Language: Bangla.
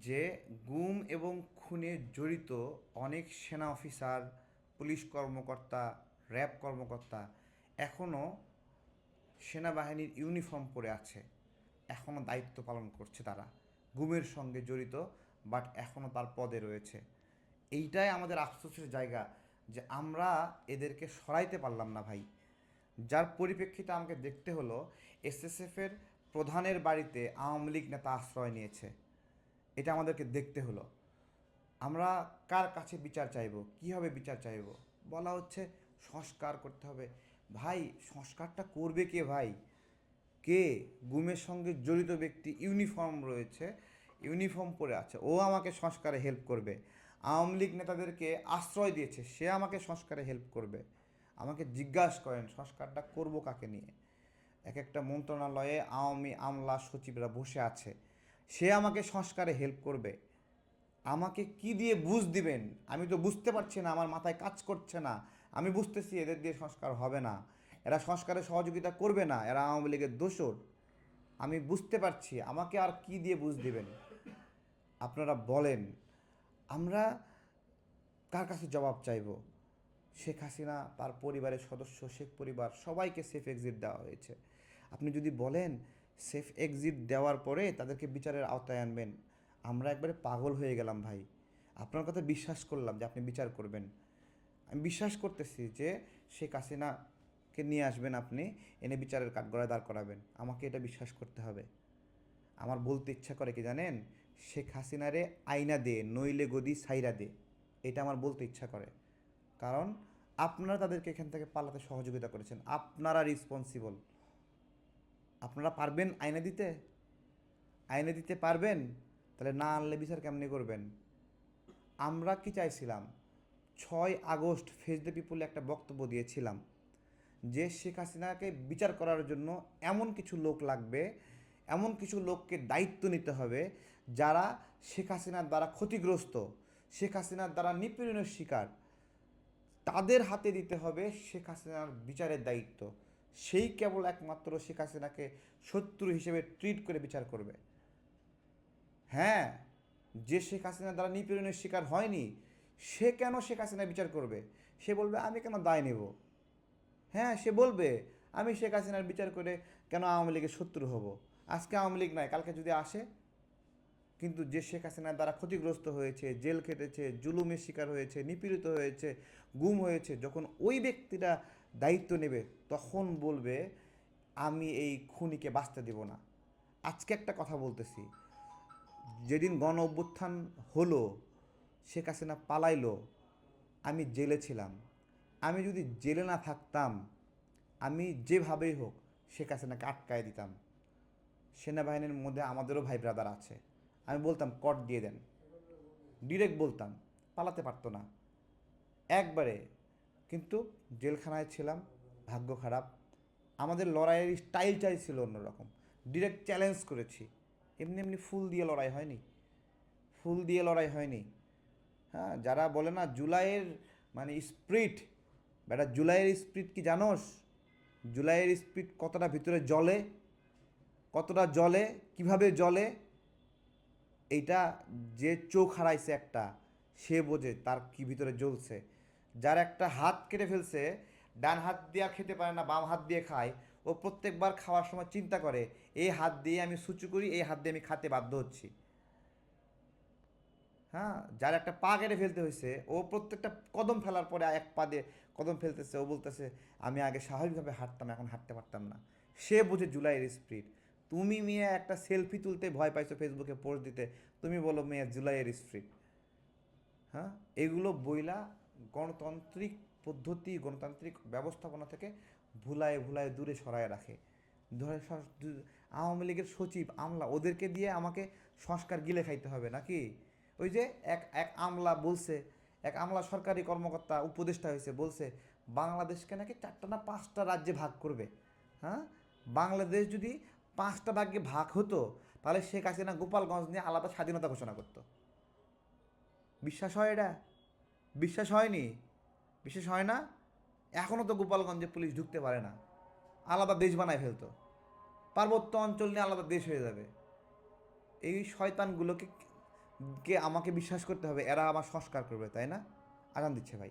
যে গুম এবং খুনে জড়িত অনেক সেনা অফিসার, পুলিশ কর্মকর্তা, র্যাব কর্মকর্তা এখনও সেনাবাহিনীর ইউনিফর্ম পরে আছে। এখনও দায়িত্ব পালন করছে তারা। গুমের সঙ্গে জড়িত, বাট এখনও তার পদে রয়েছে। এইটাই আমাদের আফসোসের জায়গা যে আমরা এদেরকে সরাইতে পারলাম না ভাই। যার পরিপ্রেক্ষিতে আমাকে দেখতে হলো, এসএসএফের প্রধানের বাড়িতে আওয়ামী লীগ নেতা আশ্রয় নিয়েছে। এটা আমাদেরকে দেখতে হলো। আমরা কার কাছে বিচার চাইব? কীভাবে বিচার চাইব? বলা হচ্ছে সংস্কার করতে হবে। ভাই, সংস্কারটা করবে কে ভাই? কে? গুমের সঙ্গে জড়িত ব্যক্তি ইউনিফর্ম রয়েছে, ইউনিফর্ম পরে আছে। ও আমাকে সংস্কারে হেল্প করবে। আওয়ামী লীগ নেতাদেরকে আশ্রয় দিয়েছে, সে আমাকে সংস্কারে হেল্প করবে। আমাকে জিজ্ঞাসা করেন, সংস্কারটা করব কাকে নিয়ে? এক একটা মন্ত্রণালয়ে আওয়ামী আমলা সচিবরা বসে আছে। সে আমাকে সংস্কারে হেল্প করবে। আমাকে কি দিয়ে বুঝ দিবেন? আমি তো বুঝতে পারছি না, আমার মাথায় কাজ করছে না। আমি বুঝতেছি এদের দিয়ে সংস্কার হবে না। এরা সংস্কারে সহযোগিতা করবে না, এরা আওয়ামী লীগের দোষর। আমি বুঝতে পারছি, আমাকে আর কি দিয়ে বুঝ দিবেন? আপনারা বলেন, আমরা কার কাছে জবাব চাইব? শেখ হাসিনা, তার পরিবারের সদস্য, শেখ পরিবার, সবাইকে সেফ এক্সিট দেওয়া হয়েছে। আপনি যদি বলেন সেফ এক্সিট দেওয়ার পরে তাদেরকে বিচারের আওতায় আনবেন। আমরা একবারে পাগল হয়ে গেলাম ভাই। আপনার কথা বিশ্বাস করলাম যে আপনি বিচার করবেন। আমি বিশ্বাস করতেছি যে শেখ হাসিনাকে নিয়ে আসবেন আপনি, এনে বিচারের কাঠগড়ায় দাঁড় করাবেন। আমাকে এটা বিশ্বাস করতে হবে। আমার বলতে ইচ্ছা করে কি জানেন? শেখ হাসিনারে আইনা দে, নইলে গদি সাইরা দে। এটা আমার বলতে ইচ্ছা করে। কারণ আপনারা তাদেরকে এখান থেকে পালাতে সহযোগিতা করেছেন। আপনারা রেসপন্সিবল আপনারা পারবেন আইনা দিতে? আইনে দিতে পারবেন? তাহলে না আনলে বিচার কেমনি করবেন? আমরা কি চাইছিলাম? ছয় আগস্ট ফেস দ্য পিপুলে একটা বক্তব্য দিয়েছিলাম যে শেখ হাসিনাকে বিচার করার জন্য এমন কিছু লোক লাগবে, এমন কিছু লোককে দায়িত্ব নিতে হবে যারা শেখ হাসিনার দ্বারা ক্ষতিগ্রস্ত, শেখ হাসিনার দ্বারা নিপীড়নের শিকার। তাদের হাতে দিতে হবে শেখ হাসিনার বিচারের দায়িত্ব। সেই কেবল একমাত্র শেখ হাসিনাকে শত্রু হিসেবে ট্রিট করে বিচার করবে। হ্যাঁ যে শেখ হাসিনা দ্বারা নিপীড়নের শিকার হয়নি, সে কেন শেখ হাসিনা বিচার করবে? সে বলবে, আমি কেন দায় নেব? হ্যাঁ সে বলবে, আমি শেখ হাসিনার বিচার করে কেন আওয়ামী লীগের শত্রু হব? আজকে আওয়ামী লীগ নয়, কালকে যদি আসে, কিন্তু যে শেখ হাসিনার দ্বারা ক্ষতিগ্রস্ত হয়েছে, জেল খেটেছে, জুলুমের শিকার হয়েছে, নিপীড়িত হয়েছে, গুম হয়েছে, যখন ওই ব্যক্তিরা দায়িত্ব নেবে, তখন বলবে, আমি এই খুনিকে বাঁচতে দেব না। আজকে একটা কথা বলতেছি। যেদিন গণ অভ্যুত্থান হলো, শেখ হাসিনা পালাইলো, আমি জেলে ছিলাম। আমি যদি জেলে না থাকতাম, আমি যেভাবেই হোক শেখ হাসিনাকে আটকায় দিতাম। সেনাবাহিনীর মধ্যে আমাদেরও ভাই ব্রাদার আছে। আমি বলতাম, কট দিয়ে দেন। ডিরেক্ট বলতাম, পালাতে পারতো না। একবারে কিন্তু জেলখানায় ছিলাম, ভাগ্য খারাপ। আমাদের লড়াইয়ের স্টাইলটাই ছিল অন্যরকম। ডিরেক্ট চ্যালেঞ্জ করেছি। এমনি এমনি ফুল দিয়ে লড়াই হয়নি। ফুল দিয়ে লড়াই হয়নি। হ্যাঁ যারা বলে না জুলাইয়ের মানে স্প্রিট বেটা জুলাইয়ের স্প্রিট কি জানোস? জুলাইয়ের স্প্রিট কতটা ভিতরে জলে কতটা জলে কীভাবে জলে এইটা যে চোখ হারাইছে একটা, সে বোঝে তার কি ভিতরে জ্বলছে। যার একটা হাত কেটে ফেলছে, ডান হাত দিয়ে খেতে পারে না, বাম হাত দিয়ে খায়, ও প্রত্যেকবার খাওয়ার সময় চিন্তা করে এই হাত দিয়ে আমি সুচু করি এই হাত দিয়ে আমি খাতে বাধ্য হচ্ছি। হ্যাঁ যার একটা পা কেটে ফেলতে হয়েছে, ও প্রত্যেকটা কদম ফেলার পরে এক পা দিয়ে কদম ফেলতেছে, ও বলতেছে, আমি আগে স্বাভাবিকভাবে হাঁটতাম, এখন হাঁটতে পারতাম না। সে বোঝে জুলাইয়ের স্পিড। তুমি মেয়ে একটা সেলফি তুলতে ভয় পাইছো ফেসবুকে পোস্ট দিতে, তুমি বলো মেয়ে জুলাইয়ের স্পিড। হ্যাঁ এগুলো বইলা গণতান্ত্রিক পদ্ধতি, গণতান্ত্রিক ব্যবস্থাপনা থেকে ভুলায় ভুলায় দূরে সরায় রাখে। ধরে আওয়ামী লীগের সচিব আমলা, ওদেরকে দিয়ে আমাকে সংস্কার গিলে খাইতে হবে নাকি? ওই যে এক এক আমলা বলছে, এক আমলা সরকারি কর্মকর্তা, উপদেষ্টা হয়েছে, বলছে, বাংলাদেশকে নাকি চারটা না পাঁচটা রাজ্যে ভাগ করবে? হ্যাঁ? বাংলাদেশ যদি পাঁচটা ভাগ্যে ভাগ হতো, তাহলে শেখ হাসিনা গোপালগঞ্জ নিয়ে আলাদা স্বাধীনতা ঘোষণা করতো। বিশ্বাস হয় এটা? বিশ্বাস হয়নি? বিশ্বাস হয় না? এখনও তো গোপালগঞ্জে পুলিশ ঢুকতে পারে না। আলাদা দেশ বানায় ফেলতো। পার্বত্য অঞ্চল নিয়ে আলাদা দেশ হয়ে যাবে। এই শয়তানগুলোকে কে আমাকে বিশ্বাস করতে হবে? এরা আমার সংস্কার করবে, তাই না? আগান দিচ্ছে ভাই।